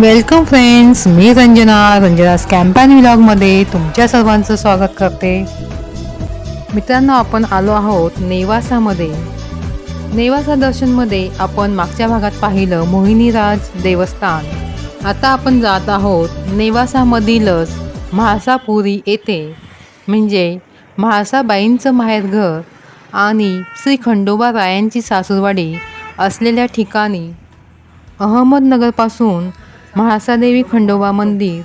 Welcome friends मी रंजना. रंजना स्कॅम्पॅन व्लॉगमध्ये तुमच्या सर्वांचं स्वागत करते. मित्रांनो आपण आलो आहोत नेवासामध्ये. नेवासा दर्शनमध्ये आपण मागच्या भागात पाहिलं मोहिनीराज देवस्थान. आता आपण जात आहोत नेवासामधीलच म्हाळसापुरी येथे. म्हणजे म्हाळसाबाईंचं माहेरघर आणि श्री खंडोबा रायांची सासूरवाडी असलेल्या ठिकाणी. अहमदनगरपासून म्हाळसादेवी खंडोबा मंदिर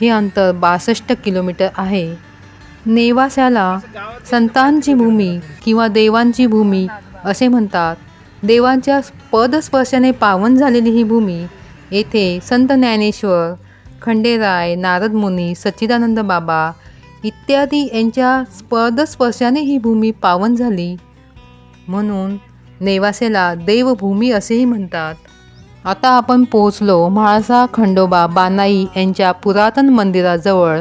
हे अंतर बासष्ट किलोमीटर आहे. नेवासाला संतांची भूमी किंवा देवांची भूमी असे म्हणतात. देवांच्या पदस्पर्शाने पावन झालेली ही भूमी येथे संत ज्ञानेश्वर खंडेराय नारद मुनी सच्चिदानंद बाबा इत्यादी यांच्या पदस्पर्शाने ही भूमी पावन झाली. म्हणून नेवासेला देवभूमी असेही म्हणतात. आता आपण पोहोचलो म्हाळसा खंडोबा बानाई यांच्या पुरातन मंदिराजवळ.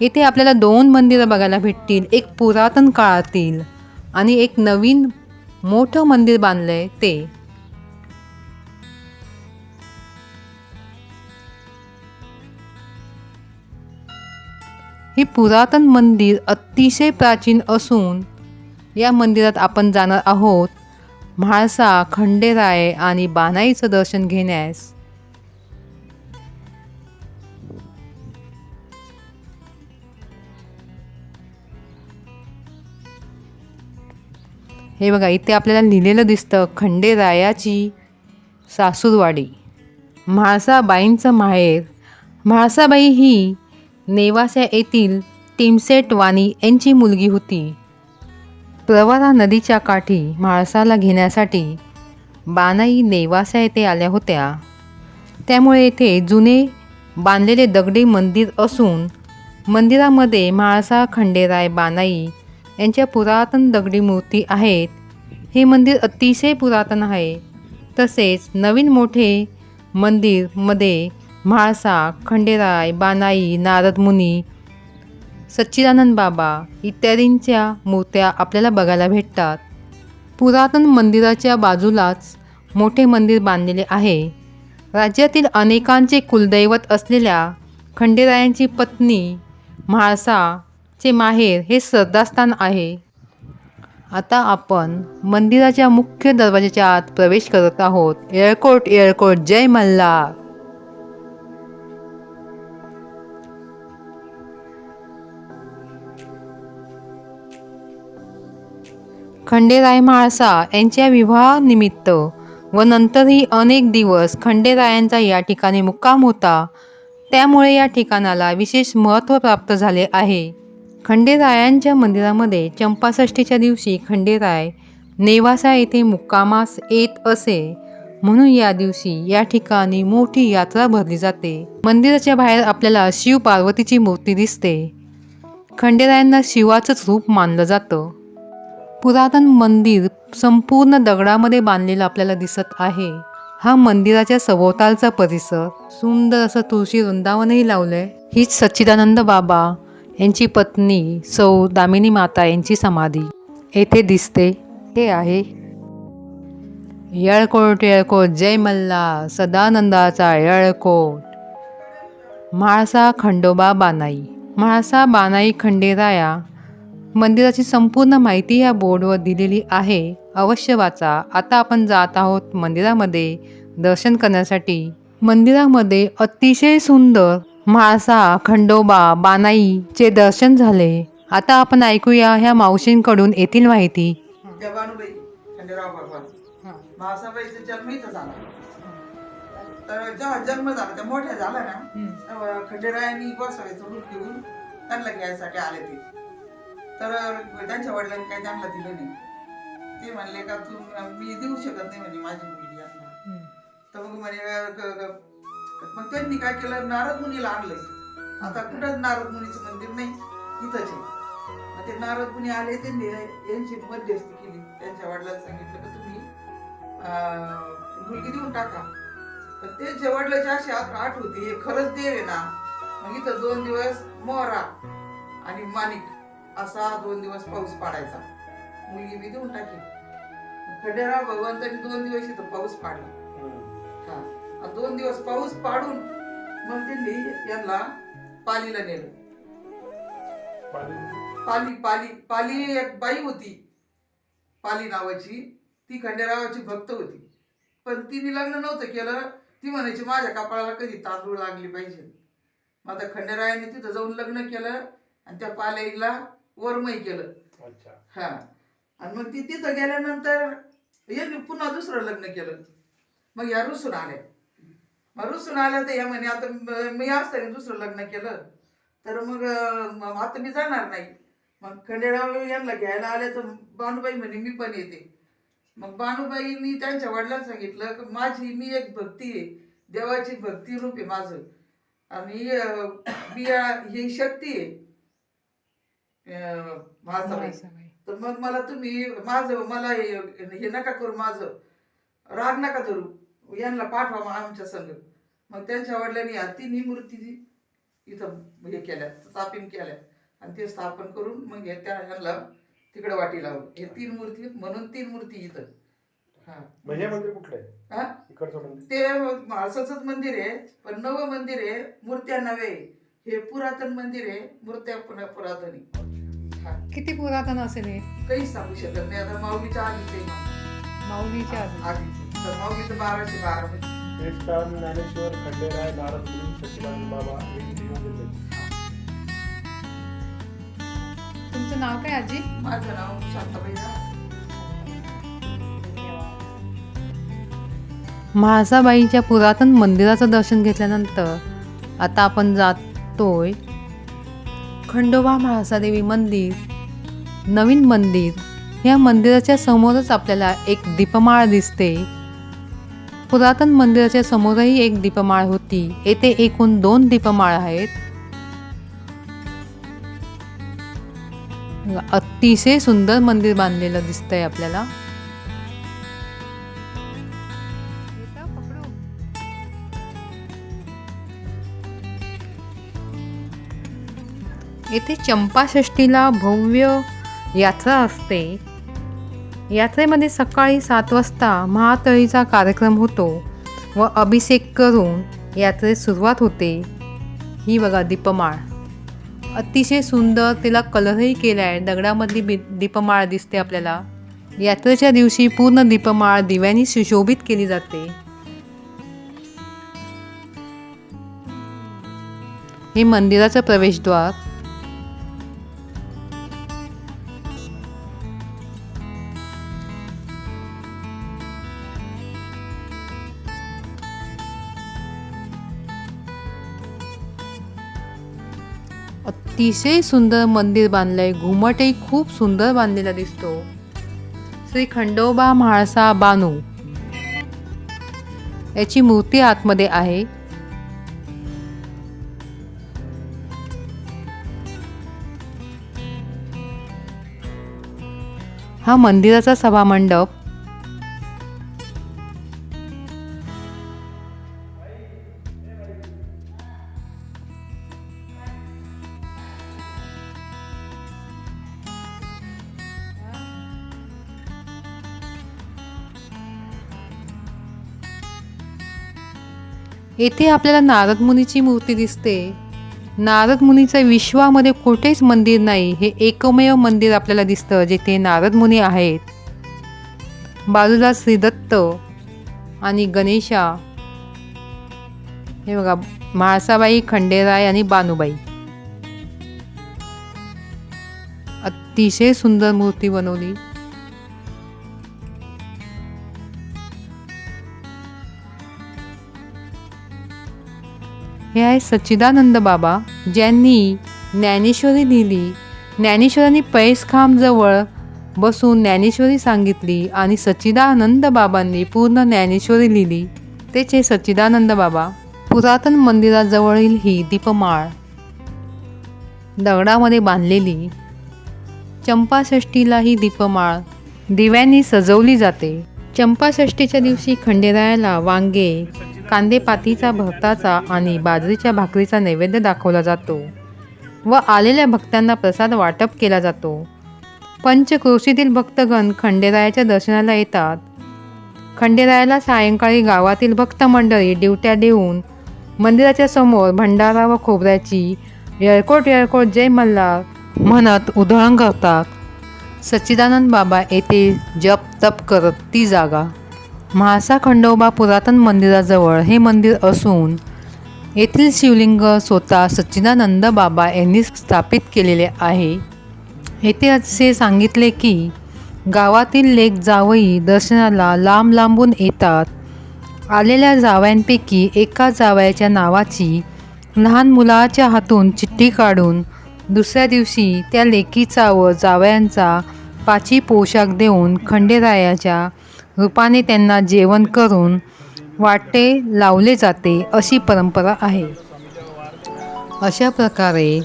येथे आपल्याला दोन मंदिरं बघायला भेटतील एक पुरातन काळातील आणि एक नवीन मोठं मंदिर बांधलंय ते. हे पुरातन मंदिर अतिशय प्राचीन असून या मंदिरात आपण जाणार आहोत. म्हाळसा खंडेराय आणि बानाईचं दर्शन घेण्यास. हे बघा इथे आपल्याला लिहिलेलं दिसतं खंडेरायाची सासूरवाडी. म्हाळसाबाईंचं माहेर. म्हाळसाबाई ही नेवासा येथील टिमसेट वाणी यांची मुलगी होती. प्रवरा नदीच्या काठी म्हाळसाला घेण्यासाठी बानाई नेवासा येथे आल्या होत्या. त्यामुळे येथे जुने बांधलेले दगडी मंदिर असून मंदिरामध्ये म्हाळसा खंडेराय बानाई यांच्या पुरातन दगडी मूर्ती आहेत. हे मंदिर अतिशय पुरातन आहे. तसेच नवीन मोठे मंदिरमध्ये म्हाळसा खंडेराय बानाई नारदमुनी सच्चिदानंद बाबा इत्यादींच्या मूर्त्या आपल्याला बघायला भेटतात. पुरातन मंदिराच्या बाजूलाच मोठे मंदिर बांधलेले आहे. राज्यातील अनेकांचे कुलदैवत असलेल्या खंडेरायांची पत्नी म्हाळसाचे माहेर हे श्रद्धास्थान आहे. आता आपण मंदिराच्या मुख्य दरवाजाच्या आत प्रवेश करत आहोत. एअरकोर्ट एअरकोर्ट जय मल्हार! खंडेराय म्हाळसा यांच्या विवाहानिमित्त व नंतरही अनेक दिवस खंडेरायांचा या ठिकाणी मुक्काम होता त्यामुळे या ठिकाणाला विशेष महत्त्व प्राप्त झाले आहे. खंडेरायांच्या मंदिरामध्ये चंपाषष्ठीच्या दिवशी खंडेराय नेवासा येथे मुक्कामास येत असे. म्हणून या दिवशी या ठिकाणी मोठी यात्रा भरली जाते. मंदिराच्या बाहेर आपल्याला शिव पार्वतीची मूर्ती दिसते. खंडेरायांना शिवाचंच रूप मानलं जातं. पुरातन मंदिर संपूर्ण दगडामध्ये बांधलेलं आपल्याला दिसत आहे. हा मंदिराच्या सभोवतालचा परिसर सुंदर असं तुळशी वृंदावनही लावलंय. हीच सच्चिदानंद बाबा यांची पत्नी सौ दामिनी माता यांची समाधी येथे दिसते. हे आहे. येळकोट येळकोट जय मल्ला सदानंदाचा येळकोट. म्हाळसा खंडोबा बानाई. म्हाळसा बानाई खंडेराया मंदिराची संपूर्ण माहिती या बोर्डवर दिलेली आहे. अवश्य वाचा. आता आपण जात आहोत मंदिरामध्ये दर्शन करण्यासाठी. मंदिरामध्ये अतिशय सुंदर म्हाळसा खंडोबा बानाईचे दर्शन झाले. आता आपण ऐकूया ह्या मावशींकडून येथील माहिती. जवानुबाई खंडेराव भगवान. महासाबाईचा जन्म इथं झाला. तर जेव्हा जन्म झाला त्या मोठ्या झाल्या ना खंडेरायांनी गोसाव्याचं रूप घेऊन त्यांना घ्यायसाठी आले ते. तर त्यांच्या वडिलांनी काही त्यांना दिलं नाही. ते म्हणले का तू मी देऊ शकत नाही म्हणे माझी मुलगी यांना तर मग म्हणे मग त्यांनी काय केलं नारद मुनीला आणलंय. आता कुठंच नारद मुनीचं मंदिर नाही इथंच आहे. ते नारद मुनी आले त्यांनी यांची मध्यस्थी केली. त्यांच्या वडिलांना सांगितलं की तुम्ही अं, मुलगी देऊन टाका. पण त्यांच्या वडिलाची अशी आठ होती हे खरंच देव आहे ना. मग इथं दोन दिवस मोरा आणि माणिक. असा दोन दिवस पाऊस पाडायचा. मुलगी मी देऊन टाकी. खंडेराव भगवंतांनी दोन दिवस इथं पाऊस पाडला. हा. आणि दोन दिवस पाऊस पाडून मग त्यांनी यांना पालीला नेलं. पाली? पाली पाली एक बाई होती. पाली नावाची. ती खंडेरावाची भक्त होती. पण तिने लग्न नव्हतं केलं. ती म्हणायची माझ्या कपाळाला कधी तांदूळ लागले पाहिजे मग आता खंडेरायाने तिथं जाऊन लग्न केलं. आणि त्या पालीला वरमय केलं. अच्छा. हा. आणि मग ती तिथं गेल्यानंतर यांनी पुन्हा दुसरं लग्न केलं. मग या रुसून आल्या. मग रुसून आल्या तर या म्हणे आता म- असताना दुसरं लग्न केलं. तर मग आता मी जाणार नाही. मग खंडेराव यांना घ्यायला आले तर बानुबाई म्हणे मी पण येते. मग बानुबाईंनी त्यांच्या वडिलांना सांगितलं की माझी मी एक भक्ती आहे. देवाची भक्ती रूप आहे माझं. आणि मी ही शक्ती आहे. तर मग मला तुम्ही माझं मला हे हे नका करू माझं. राग नका धरू. यांना पाठवा मग आमच्या संग मग त्यांच्या वडिलांनी या तिन्ही मूर्ती इथं हे केल्या स्थापन केल्या आणि ते स्थापन करून मग हे त्या ह्यांना तिकडे वाटी लावलं हे तीन मूर्ती म्हणून तीन मूर्ती इथं. हा. म्हणजे हे मंदिर कुठलं आहे? हा? ते म्हाळसाचंच मंदिर आहे पण नवं मंदिर आहे मूर्त्या नवे आहे. हे पुरातन मंदिर आहे मूर्त्या पुन्हा पुरातन. आहे. हा किती पुरातन असेल हे काहीच सांगू शकत नाही आता माऊलीच्या आधीच. माऊलीच्या आधी. आधीच तर माऊलीचं बाराशे बारा म्हणजे ज्ञानेश्वर खंडेराय नारद बाबा. तुमचं नाव काय आजी माझं नाव शांताबाई राव. म्हाळसाबाईच्या पुरातन मंदिराचं दर्शन घेतल्यानंतर आता आपण जातोय खंडोबा म्हाळसादेवी मंदिर नवीन मंदिर या मंदिराच्या समोरच आपल्याला एक दीपमाळ दिसते. पुरातन मंदिराच्या समोरही एक दीपमाळ होती. येथे एकूण दोन दीपमाळ आहेत. अतिशय सुंदर मंदिर बांधलेलं दिसतंय आपल्याला. येथे चंपाषष्ठीला भव्य यात्रा असते. यात्रेमध्ये सकाळी सात वाजता महातळीचा कार्यक्रम होतो व अभिषेक करून यात्रेत सुरुवात होते. ही बघा दीपमाळ. अतिशय सुंदर तिला कलरही केला आहे दगडामधली बी दीपमाळ दिसते आपल्याला. यात्रेच्या दिवशी पूर्ण दीपमाळ दिव्यांनी सुशोभित केली जाते. हे मंदिराचं प्रवेशद्वार. अतिशय सुंदर मंदिर बांधलंय. घुमटही खूप सुंदर बांधलेला दिसतो. श्री खंडोबा म्हाळसा बानू याची मूर्ती आतमध्ये आहे. हा मंदिराचा सभामंडप येथे आपल्याला नारद मुनीची मूर्ती दिसते. नारद मुनीचं विश्वामध्ये कुठेच मंदिर नाही हे एकमेव मंदिर आपल्याला दिसतं जेथे नारद मुनी आहेत. बाजूला श्रीदत्त आणि गणेशा. हे बघा म्हाळसाबाई खंडेराय आणि बानुबाई. अतिशय सुंदर मूर्ती बनवली. हे आहे सच्चिदानंद बाबा ज्यांनी ज्ञानेश्वरी लिहिली ज्ञानेश्वरांनी पैसखांबजवळ बसून ज्ञानेश्वरी सांगितली आणि सच्चिदानंद बाबांनी पूर्ण ज्ञानेश्वरी लिहिली. तेच हे सच्चिदानंद बाबा पुरातन मंदिराजवळील ही दीपमाळ दगडामध्ये बांधलेली चंपाषष्ठीला ही दीपमाळ दिव्यांनी सजवली जाते. चंपाषष्ठीच्या दिवशी खंडेरायाला वांगे कांदेपातीचा भक्ताचा आणि बाजरीच्या भाकरीचा नैवेद्य दाखवला जातो व आलेल्या भक्तांना प्रसाद वाटप केला जातो. पंचक्रोशीतील भक्तगण खंडेरायाच्या दर्शनाला येतात. खंडेरायाला सायंकाळी गावातील भक्त मंडळी ड्युट्या देऊन मंदिराच्या समोर भंडारा व खोबऱ्याची येळकोट येळकोट जय मल्हार म्हणत उधळण करतात. सच्चिदानंद बाबा येथे जप तप करत ती जागा म्हाळसा खंडोबा पुरातन मंदिराजवळ हे मंदिर असून येथील शिवलिंग स्वतः सच्चिदानंद बाबा यांनी स्थापित केलेले आहे. येथे असे सांगितले की गावातील लेक जावई दर्शनाला लांब लांबून येतात. आलेल्या जावयांपैकी एका जावयाच्या नावाची लहान मुलाच्या हातून चिठ्ठी काढून दुसऱ्या दिवशी त्या लेकीचा व जावयांचा पाची पोशाख देऊन खंडेरायाच्या रूपाने त्यांना जेवण करून वाटे लावले जाते अशी परंपरा आहे. अशा प्रकारे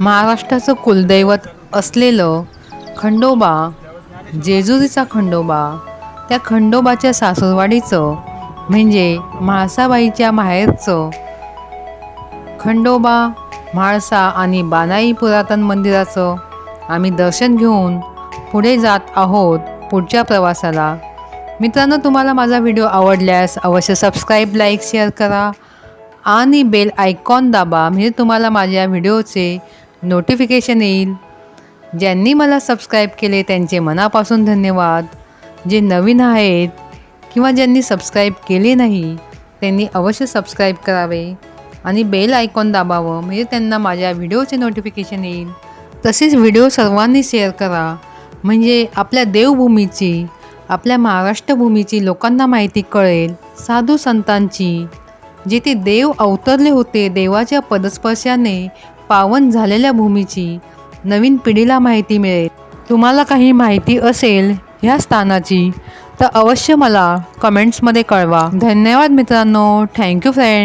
महाराष्ट्राचं कुलदैवत असलेलं खंडोबा जेजुरीचा खंडोबा त्या खंडोबाच्या सासूरवाडीचं म्हणजे म्हाळसाबाईच्या माहेरचं खंडोबा म्हाळसा आणि बानाई पुरातन मंदिराचं आम्ही दर्शन घेऊन पुढे जात आहोत पुढच्या प्रवासाला. मित्रांनो तुम्हाला माझा व्हिडिओ आवडल्यास अवश्य सबस्क्राईब लाईक शेअर करा आणि बेल आयकॉन दाबा म्हणजे तुम्हाला माझ्या व्हिडिओचे नोटिफिकेशन येईल. ज्यांनी मला सबस्क्राईब केले त्यांचे मनापासून धन्यवाद. जे नवीन आहेत किंवा ज्यांनी सबस्क्राईब केले नाही त्यांनी अवश्य सबस्क्राईब करावे आणि बेल आयकॉन दाबावं म्हणजे त्यांना माझ्या व्हिडिओचे नोटिफिकेशन येईल. तसेच व्हिडिओ सर्वांनी शेअर करा म्हणजे आपल्या देवभूमीची आपल्या महाराष्ट्रभूमीची लोकांना माहिती कळेल. साधू संतांची जिथे देव अवतरले होते देवाच्या पदस्पर्शाने पावन झालेल्या भूमीची नवीन पिढीला माहिती मिळेल. तुम्हाला काही माहिती असेल ह्या स्थानाची तर अवश्य मला कमेंट्समध्ये कळवा. धन्यवाद मित्रांनो. Thank you friend